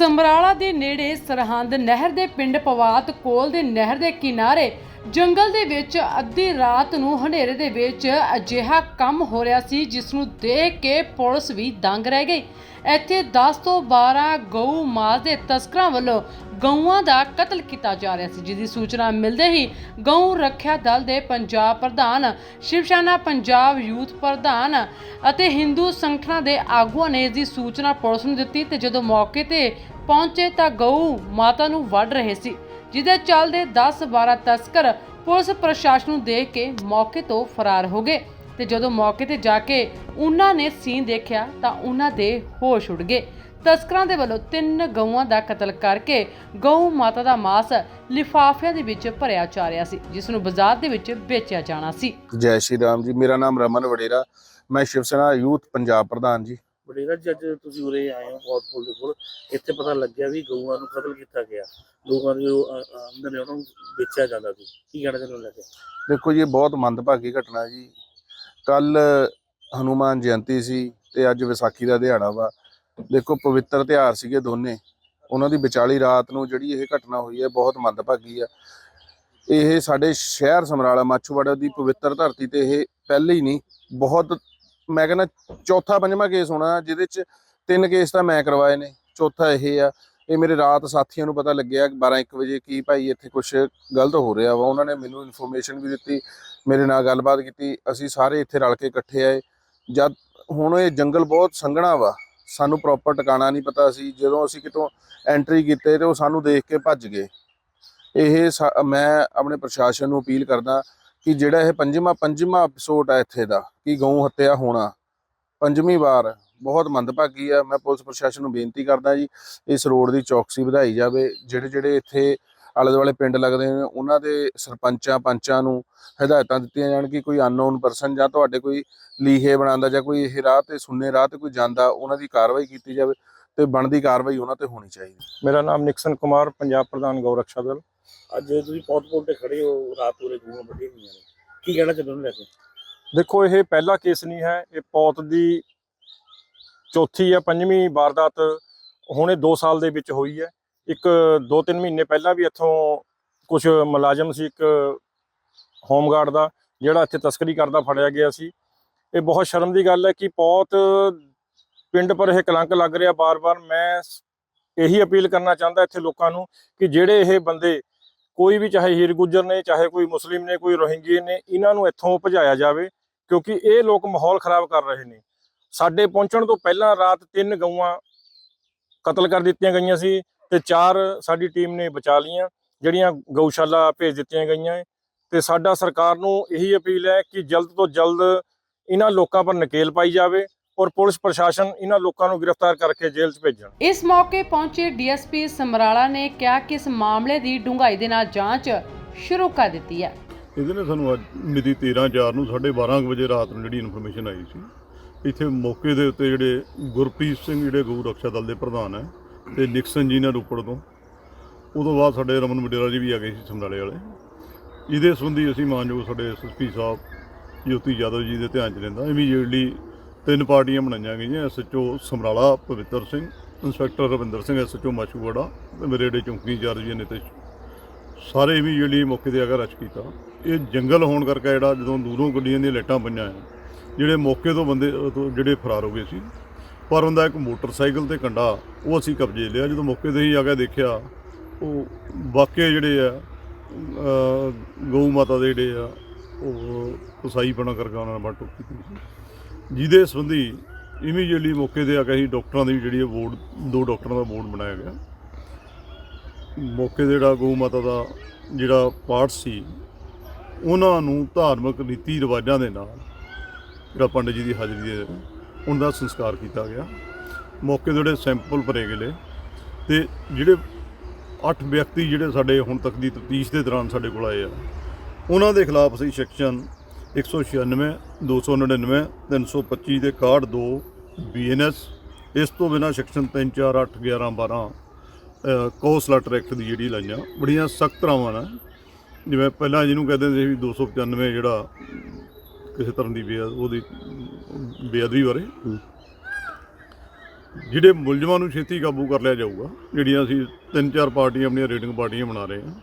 ਸਮਰਾਲਾ ਦੇ ਨੇੜੇ ਸਰਹੰਦ ਨਹਿਰ ਦੇ ਪਿੰਡ ਪਵਾਤ ਕੋਲ ਦੇ ਨਹਿਰ ਦੇ ਕਿਨਾਰੇ ਜੰਗਲ ਦੇ ਵਿੱਚ ਅੱਧੀ ਰਾਤ ਨੂੰ ਹਨੇਰੇ ਦੇ ਵਿੱਚ ਅਜਿਹਾ ਕੰਮ ਹੋ ਰਿਹਾ ਸੀ ਜਿਸ ਨੂੰ ਦੇਖ ਕੇ ਪੁਲਿਸ ਵੀ ਦੰਗ ਰਹਿ ਗਈ। ਇੱਥੇ 10 ਤੋਂ 12 ਗਊ ਮਾਸ ਦੇ ਤਸਕਰਾਂ ਵੱਲੋਂ ਗਊਆਂ ਦਾ ਕਤਲ ਕੀਤਾ ਜਾ ਰਿਹਾ ਸੀ, ਜਿਹਦੀ ਸੂਚਨਾ ਮਿਲਦੇ ਹੀ ਗਊ ਰੱਖਿਆ ਦਲ ਦੇ ਪੰਜਾਬ ਪ੍ਰਧਾਨ, ਸ਼ਿਵਸੈਨਾ ਪੰਜਾਬ ਯੂਥ ਪ੍ਰਧਾਨ ਅਤੇ ਹਿੰਦੂ ਸੰਗਠਨਾਂ ਦੇ ਆਗੂਆਂ ਨੇ ਇਸ ਦੀ ਸੂਚਨਾ ਪੁਲਿਸ ਨੂੰ ਦਿੱਤੀ ਤੇ ਜਦੋਂ ਮੌਕੇ ਤੇ ਪਹੁੰਚੇ ਤਾਂ ਗਊ ਮਾਤਾ ਨੂੰ ਵੱਢ ਰਹੇ ਸੀ। ਜਿਹਦੇ ਚੱਲਦੇ 10-12 ਤਸਕਰ ਪੁਲਿਸ ਪ੍ਰਸ਼ਾਸਨ ਨੂੰ ਦੇਖ ਕੇ ਮੌਕੇ ਤੋਂ ਫਰਾਰ ਹੋ ਗਏ। ਤੇ ਜਦੋਂ ਮੌਕੇ ਤੇ ਜਾ ਕੇ ਉਹਨਾਂ ਨੇ ਸੀਨ ਦੇਖਿਆ ਤਾਂ ਉਹਨਾਂ ਦੇ ਹੋਸ਼ ਉੱਡ ਗਏ। ਤਸਕਰਾਂ ਦੇ ਵੱਲੋਂ ਤਿੰਨ ਗਊਆਂ ਦਾ ਕਤਲ ਕਰਕੇ ਗਊ ਮਾਤਾ ਦਾ ਮਾਸ ਲਿਫਾਫਿਆਂ ਦੇ ਵਿੱਚ ਭਰਿਆ ਜਾ ਰਿਹਾ ਸੀ, ਜਿਸ ਨੂੰ ਬਾਜ਼ਾਰ ਦੇ ਵਿੱਚ ਵੇਚਿਆ ਜਾਣਾ ਸੀ। ਜੈ ਸ਼੍ਰੀ ਰਾਮ ਜੀ, ਮੇਰਾ ਨਾਮ ਰਮਨ ਵਡੇਰਾ, ਮੈਂ ਸ਼ਿਵ ਸੈਨਾ ਯੂਥ ਪੰਜਾਬ ਪ੍ਰਧਾਨ ਜੀ। ਬੜੇਗਾ ਜੀ ਤੁਸੀਂ ਉਰੇ ਆਏ ਹੋ ਬਹੁਤ ਦੇ ਕੋਲ ਇੱਥੇ ਪਤਾ ਲੱਗਿਆ ਵੀ ਗਊਆਂ ਨੂੰ ਕਤਲ ਕੀਤਾ ਗਿਆ। ਲੋਕਾਂ ਦੇ ਜੋ ਅ- ਅ- ਉਹਨਾਂ ਨੂੰ ਵੇਚਿਆ ਜਾਂਦਾ ਸੀ। ਕੀ ਕਹਿਣਾ ਚਾਹੁੰਦੇ ਹੋ ਦੇਖੋ ਜੀ, ਇਹ ਬਹੁਤ ਮੰਦਭਾਗੀ ਘਟਨਾ ਜੀ। ਕੱਲ ਹਨੂਮਾਨ ਜਯੰਤੀ ਸੀ ਤੇ ਅੱਜ ਵਿਸਾਖੀ ਦਾ ਦਿਹਾੜਾ ਵਾ। ਦੇਖੋ, ਪਵਿੱਤਰ ਤਿਉਹਾਰ ਸੀਗੇ ਦੋਨੇ। ਉਹਨਾਂ ਦੀ ਵਿਚਾਲੀ ਰਾਤ ਨੂੰ ਜਿਹੜੀ ਇਹ ਘਟਨਾ ਹੋਈ ਹੈ, ਬਹੁਤ ਮੰਦਭਾਗੀ ਆ। ਇਹ ਸਾਡੇ ਸ਼ਹਿਰ ਸਮਰਾਲਾ, ਮਾਛੂਵਾੜਾ ਦੀ ਪਵਿੱਤਰ ਧਰਤੀ ਤੇ ਇਹ ਪਹਿਲੇ ਹੀ ਨਹੀਂ, ਬਹੁਤ ਮੈਂ ਕਹਿੰਦਾ ਚੌਥਾ ਪੰਜਵਾਂ ਕੇਸ ਹੋਣਾ, ਜਿਹਦੇ ਚ ਤਿੰਨ ਕੇਸ ਤਾਂ ਮੈਂ ਕਰਵਾਏ ਨੇ, ਚੌਥਾ ਇਹ ਆ। ਇਹ ਮੇਰੇ ਰਾਤ ਸਾਥੀਆਂ ਨੂੰ ਪਤਾ ਲੱਗਿਆ 12 1 ਵਜੇ ਕੀ ਭਾਈ ਇੱਥੇ ਕੁਝ ਗਲਤ ਹੋ ਰਿਹਾ ਵਾ। ਉਹਨਾਂ ਨੇ ਮੈਨੂੰ ਇਨਫੋਰਮੇਸ਼ਨ ਵੀ ਦਿੱਤੀ, ਮੇਰੇ ਨਾਲ ਗੱਲਬਾਤ ਕੀਤੀ, ਅਸੀਂ ਸਾਰੇ ਇੱਥੇ ਰਲ ਕੇ ਇਕੱਠੇ ਆਏ। ਜਦ ਹੁਣ ਇਹ ਜੰਗਲ ਬਹੁਤ ਸੰਘਣਾ ਵਾ, ਸਾਨੂੰ ਪ੍ਰੋਪਰ ਟਿਕਾਣਾ ਨਹੀਂ ਪਤਾ ਸੀ। ਜਦੋਂ ਅਸੀਂ ਕਿਤੋਂ ਐਂਟਰੀ ਕੀਤੇ ਤੇ ਉਹ ਸਾਨੂੰ ਦੇਖ ਕੇ ਭੱਜ ਗਏ। ਇਹ ਸਾ- ਮੈਂ ਆਪਣੇ ਪ੍ਰਸ਼ਾਸਨ ਨੂੰ ਅਪੀਲ ਕਰਦਾ ਕਿ ਜਿਹੜਾ ਇਹ ਪੰਜਵਾਂ ਪੰਜਵਾਂ ਐਪੀਸੋਡ ਹੈ ਇੱਥੇ ਦਾ, ਕਿ ਗਊ ਹੱਤਿਆ ਹੋਣਾ। ਪੰਜਵੀਂ ਵਾਰ, ਬਹੁਤ ਮੰਦਭਾਗੀ ਆ। ਮੈਂ ਪੁਲਿਸ ਪ੍ਰਸ਼ਾਸਨ ਨੂੰ ਬੇਨਤੀ ਕਰਦਾ ਜੀ, ਇਸ ਰੋਡ ਦੀ ਚੌਕਸੀ ਵਧਾਈ ਜਾਵੇ। ਜਿਹੜੇ ਜਿਹੜੇ ਇੱਥੇ ਆਲੇ ਦੁਆਲੇ ਪਿੰਡ ਲੱਗਦੇ ਨੇ, ਉਹਨਾਂ ਦੇ ਸਰਪੰਚਾਂ ਪੰਚਾਂ ਨੂੰ ਹਦਾਇਤਾਂ ਦਿੱਤੀਆਂ ਜਾਣ ਕਿ ਕੋਈ ਅਨਨੋਨ ਪਰਸਨ ਜਾਂ ਤੁਹਾਡੇ ਕੋਈ ਲੀਹੇ ਬਣਾਉਂਦਾ ਜਾਂ ਕੋਈ ਇਹ ਰਾਹ ਤੇ ਸੁੰਨੇ ਰਾਹ ਤੇ ਕੋਈ ਜਾਂਦਾ, ਉਹਨਾਂ ਦੀ ਕਾਰਵਾਈ ਕੀਤੀ ਜਾਵੇ ਤੇ ਬਣਦੀ ਕਾਰਵਾਈ ਉਹਨਾਂ ਤੇ ਹੋਣੀ ਚਾਹੀਦੀ। ਮੇਰਾ ਨਾਮ ਨਿਕਸਨ ਕੁਮਾਰ, ਪੰਜਾਬ ਪ੍ਰਧਾਨ ਗਊ ਰੱਖਿਆ ਦਲ। ਅੱਜ ਤੁਸੀਂ ਬਹੁਤ ਫੁੱਲ ਤੇ ਖੜੇ ਹੋ, ਰਾਤ ਪੂਰੇ ਗਊਆਂ ਵੱਢੀਆਂ ਹੋਈਆਂ ਨੇ, ਕੀ ਕਹਿਣਾ ਚਾਹੁੰਦੇ ਹੋ ਲੈ ਕੇ? ਦੇਖੋ, ਇਹ ਪਹਿਲਾ ਕੇਸ ਨਹੀਂ ਹੈ, ਇਹ ਪੌਤ ਦੀ ਚੌਥੀ ਜਾਂ ਪੰਜਵੀਂ ਵਾਰਦਾਤ ਹੁਣੇ 2 ਸਾਲ ਦੇ ਵਿੱਚ ਹੋਈ ਹੈ। ਇੱਕ 2-3 ਮਹੀਨੇ ਪਹਿਲਾਂ ਵੀ ਇੱਥੋਂ ਕੁਝ ਮੁਲਾਜ਼ਮ ਸੀ, ਇੱਕ ਹੋਮਗਾਰਡ ਦਾ, ਜਿਹੜਾ ਇੱਥੇ ਤਸਕਰੀ ਕਰਦਾ ਫੜਿਆ ਗਿਆ ਸੀ। ਇਹ ਬਹੁਤ ਸ਼ਰਮ ਦੀ ਗੱਲ ਹੈ ਕਿ ਪੌਤ ਪਿੰਡ ਪਰ ਇਹ ਕਲੰਕ ਲੱਗ ਰਿਹਾ ਬਾਰ-ਬਾਰ। ਮੈਂ ਇਹੀ ਅਪੀਲ ਕਰਨਾ ਚਾਹੁੰਦਾ ਇੱਥੇ ਲੋਕਾਂ ਨੂੰ ਕਿ ਜਿਹੜੇ ਇਹ ਬੰਦੇ ਕੋਈ ਵੀ ਚਾਹੇ ਹੀਰ ਗੁੱਜਰ ਨੇ, ਚਾਹੇ ਕੋਈ ਮੁਸਲਿਮ ਨੇ, ਕੋਈ ਰੋਹਿੰਗੀ ਨੇ, ਇਹਨਾਂ ਨੂੰ ਇੱਥੋਂ ਭਜਾਇਆ ਜਾਵੇ, ਕਿਉਂਕਿ ਇਹ ਲੋਕ ਮਾਹੌਲ ਖਰਾਬ ਕਰ ਰਹੇ ਨੇ ਸਾਡੇ ਪਹੁੰਚਣ ਤੋਂ ਪਹਿਲਾਂ ਰਾਤ ਤਿੰਨ ਗਊਆਂ ਕਤਲ ਕਰ ਦਿੱਤੀਆਂ ਗਈਆਂ ਸੀ ਤੇ ਚਾਰ ਸਾਡੀ ਟੀਮ ਨੇ ਬਚਾ ਲਈਆਂ, ਜਿਹੜੀਆਂ ਗਊਸ਼ਾਲਾ ਭੇਜ ਦਿੱਤੀਆਂ ਗਈਆਂ ਹੈ। ਤੇ ਸਾਡਾ ਸਰਕਾਰ ਨੂੰ ਇਹੀ ਅਪੀਲ ਹੈ ਕਿ ਜਲਦ ਤੋਂ ਜਲਦ ਇਹਨਾਂ ਲੋਕਾਂ ਪਰ ਨਕੇਲ ਪਾਈ ਜਾਵੇ ਔਰ ਪੁਲਿਸ ਪ੍ਰਸ਼ਾਸਨ ਇਹਨਾਂ ਲੋਕਾਂ ਨੂੰ ਗ੍ਰਿਫਤਾਰ ਕਰਕੇ ਜੇਲ੍ਹ 'ਚ ਭੇਜਣ। ਇਸ ਮੌਕੇ ਪਹੁੰਚੇ ਡੀਐਸਪੀ ਸਮਰਾਲਾ ਨੇ ਕਿਹਾ ਕਿ ਇਸ ਮਾਮਲੇ ਦੀ ਡੂੰਘਾਈ ਦੇ ਨਾਲ ਜਾਂਚ ਸ਼ੁਰੂ ਕਰ ਦਿੱਤੀ ਹੈ। ਇਹਦੇ ਨਾਲ ਸਾਨੂੰ ਅੱਜ ਮਿਤੀ 13/4 ਨੂੰ 12:30 ਵਜੇ ਰਾਤ ਨੂੰ ਜਿਹੜੀ ਇਨਫੋਰਮੇਸ਼ਨ ਆਈ ਸੀ। ਇੱਥੇ ਮੌਕੇ ਦੇ ਉੱਤੇ ਜਿਹੜੇ ਗੁਰਪ੍ਰੀਤ ਸਿੰਘ ਜਿਹੜੇ ਗਊ ਰੱਖਿਆ ਦਲ ਦੇ ਪ੍ਰਧਾਨ ਹੈ ਤੇ ਨਿਕਸਨ ਜੀ ਨੇ ਰੋਪੜ ਤੋਂ। ਉਦੋਂ ਬਾਅਦ ਸਾਡੇ ਰਮਨ ਵਡੇਰਾ ਜੀ ਵੀ ਆ ਗਏ ਸੀ ਸਮਰਾਲੇ ਵਾਲੇ। ਇਹਦੇ ਸੰਬੰਧੀ ਅਸੀਂ ਮਾਨਯੋਗ ਸਾਡੇ ਐਸਐਸਪੀ ਸਾਹਿਬ ਜੋਤੀ ਯਾਦਵ ਜੀ ਦੇ ਧਿਆਨ ਚ ਲੈਂਦਾ। ਇਮੀਡੀਏਟਲੀ ਤਿੰਨ ਪਾਰਟੀਆਂ ਬਣਾਈਆਂ ਗਈਆਂ SHO Samrala, Pavittar Singh, inspector Ravinder Singh SHO Machhiwara ਤੇ ਮੇਰੇ ਜਿਹੜੇ ਚੌਂਕੀ ਇੰਚਾਰਜ ਜੀ ਨਿਤਿਸ਼। ਸਾਰੇ ਵੀ ਜਿਹੜੀ ਮੌਕੇ ਤੇ ਆ ਕੇ ਰਸ਼ ਕੀਤਾ, ਇਹ ਜੰਗਲ ਹੋਣ ਕਰਕੇ ਜਿਹੜਾ ਜਦੋਂ ਦੂਰੋਂ ਗੱਡੀਆਂ ਦੀਆਂ ਲਾਈਟਾਂ ਪਈਆਂ ਆ, ਜਿਹੜੇ ਮੌਕੇ ਤੋਂ ਬੰਦੇ ਤੋਂ ਜਿਹੜੇ ਫਰਾਰ ਹੋ ਗਏ ਸੀ, ਪਰ ਉਹਦਾ ਇੱਕ ਮੋਟਰਸਾਈਕਲ ਤੇ ਕੰਡਾ, ਉਹ ਅਸੀਂ ਕਬਜ਼ੇ ਲਿਆ, ਜਦੋਂ ਮੌਕੇ ਤੇ ਹੀ ਆ ਕੇ ਦੇਖਿਆ, ਉਹ ਵਾਕਿਆ ਜਿਹੜੇ ਆ ਗਊ ਮਾਤਾ ਦੇ ਜਿਹੜੇ ਆ, ਉਹ ਕਸਾਈ ਬਣਾ ਕਰਕੇ ਉਹਨਾਂ ਨੇ ਬੰਟੋ ਕੀਤੀ। ਸੀ ਜਿਹਦੇ ਸੰਬੰਧੀ ਇਮੀਡੀਏਟਲੀ ਮੌਕੇ ਤੇ ਆ ਕੇ ਅਸੀਂ ਡਾਕਟਰਾਂ ਦੀ ਜਿਹੜੀ ਬੋਰਡ, ਦੋ ਡਾਕਟਰਾਂ ਦਾ ਬੋਰਡ ਬਣਾਇਆ ਗਿਆ। ਮੌਕੇ ਤੇ ਜਿਹੜਾ ਗਊ ਮਾਤਾ ਦਾ ਜਿਹੜਾ ਪਾਠ ਸੀ, ਉਹਨਾਂ ਨੂੰ ਧਾਰਮਿਕ ਰੀਤੀ ਰਿਵਾਜਾਂ ਦੇ ਨਾਲ ਜਿਹੜਾ ਪੰਡਿਤ ਜੀ ਦੀ ਹਾਜ਼ਰੀ ਦੇ ਉਹਨਾਂ ਦਾ ਸੰਸਕਾਰ ਕੀਤਾ ਗਿਆ। ਮੌਕੇ ਦੇ ਜਿਹੜੇ ਸੈਂਪਲ ਭਰੇ ਗਏ ਤੇ ਜਿਹੜੇ 8 ਵਿਅਕਤੀ ਜਿਹੜੇ ਸਾਡੇ ਹੁਣ ਤੱਕ ਦੀ ਤਫਤੀਸ਼ ਦੇ ਦੌਰਾਨ ਸਾਡੇ ਕੋਲ ਆਏ ਆ, ਉਹਨਾਂ ਦੇ ਖਿਲਾਫ ਅਸੀਂ ਸੈਕਸ਼ਨ 196 299 325 ਦੇ 62 ਬੀਐਨਐਸ ਇਸ ਤੋਂ ਬਿਨਾਂ ਸੈਕਸ਼ਨ 3 4 8 11 12 ਕੋਸਲਟ ਐਕਟ ਦੀ ਜਿਹੜੀ ਲਾਈਆਂ ਬੜੀਆਂ ਸਖਤ ਤਰ੍ਹਾਂ ਨਾਲ ਜਿਵੇਂ ਪਹਿਲਾਂ ਜਿਹਨੂੰ ਕਹਿੰਦੇ ਸੀ ਵੀ 295 ਜਿਹੜਾ ਕਿਸੇ ਤਰ੍ਹਾਂ ਦੀ ਬੇਅਦ ਉਹਦੀ ਬੇਅਦਬੀ ਬਾਰੇ। ਜਿਹੜੇ ਮੁਲਜ਼ਮਾਂ ਨੂੰ ਛੇਤੀ ਕਾਬੂ ਕਰ ਲਿਆ ਜਾਊਗਾ ਜਿਹੜੀਆਂ ਅਸੀਂ ਤਿੰਨ ਚਾਰ ਪਾਰਟੀਆਂ ਆਪਣੀਆਂ ਰੇਡਿੰਗ ਪਾਰਟੀਆਂ ਬਣਾ ਰਹੇ ਹਾਂ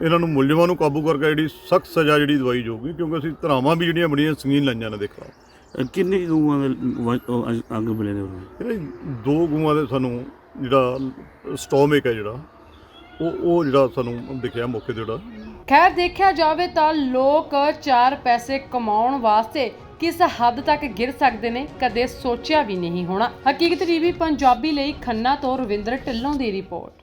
ਇਹਨਾਂ ਨੂੰ ਮੁਲਜ਼ਮਾਂ ਨੂੰ ਕਾਬੂ ਕਰਕੇ ਜਿਹੜੀ ਸਖਤ ਸਜ਼ਾ ਜਿਹੜੀ ਦਵਾਈ ਜਾਊਗੀ ਕਿਉਂਕਿ ਅਸੀਂ ਧਰਾਵਾਂ ਵੀ ਜਿਹੜੀਆਂ ਬੜੀਆਂ ਸੰਗੀਨ ਲਾਈਆਂ ਨੇ ਦੇਖਾ। ਕਿੰਨੇ ਕੁ ਗਊਆਂ ਦੇ ਅੱਗ ਮਿਲੇ ਨੇ? ਇਹ ਦੋ ਗਊਆਂ ਦੇ ਸਾਨੂੰ ਜਿਹੜਾ ਸਟੋਮਿਕ ਹੈ ਜਿਹੜਾ ਉਹ ਉਹ ਜਿਹੜਾ ਸਾਨੂੰ ਦਿਖਿਆ ਮੌਕੇ ਤੇ ਜਿਹੜਾ। ਖੈਰ ਦੇਖਿਆ ਜਾਵੇ ਤਾਂ ਲੋਕ ਚਾਰ ਪੈਸੇ ਕਮਾਉਣ ਵਾਸਤੇ ਕਿਸ ਹੱਦ ਤੱਕ ਗਿਰ ਸਕਦੇ ਨੇ ਕਦੇ ਸੋਚਿਆ ਵੀ ਨਹੀਂ ਹੋਣਾ। ਹਕੀਕਤ ਟੀਵੀ ਪੰਜਾਬੀ ਲਈ ਖੰਨਾ ਤੋਂ ਰਵਿੰਦਰ ਢਿੱਲੋਂ ਦੀ ਰਿਪੋਰਟ।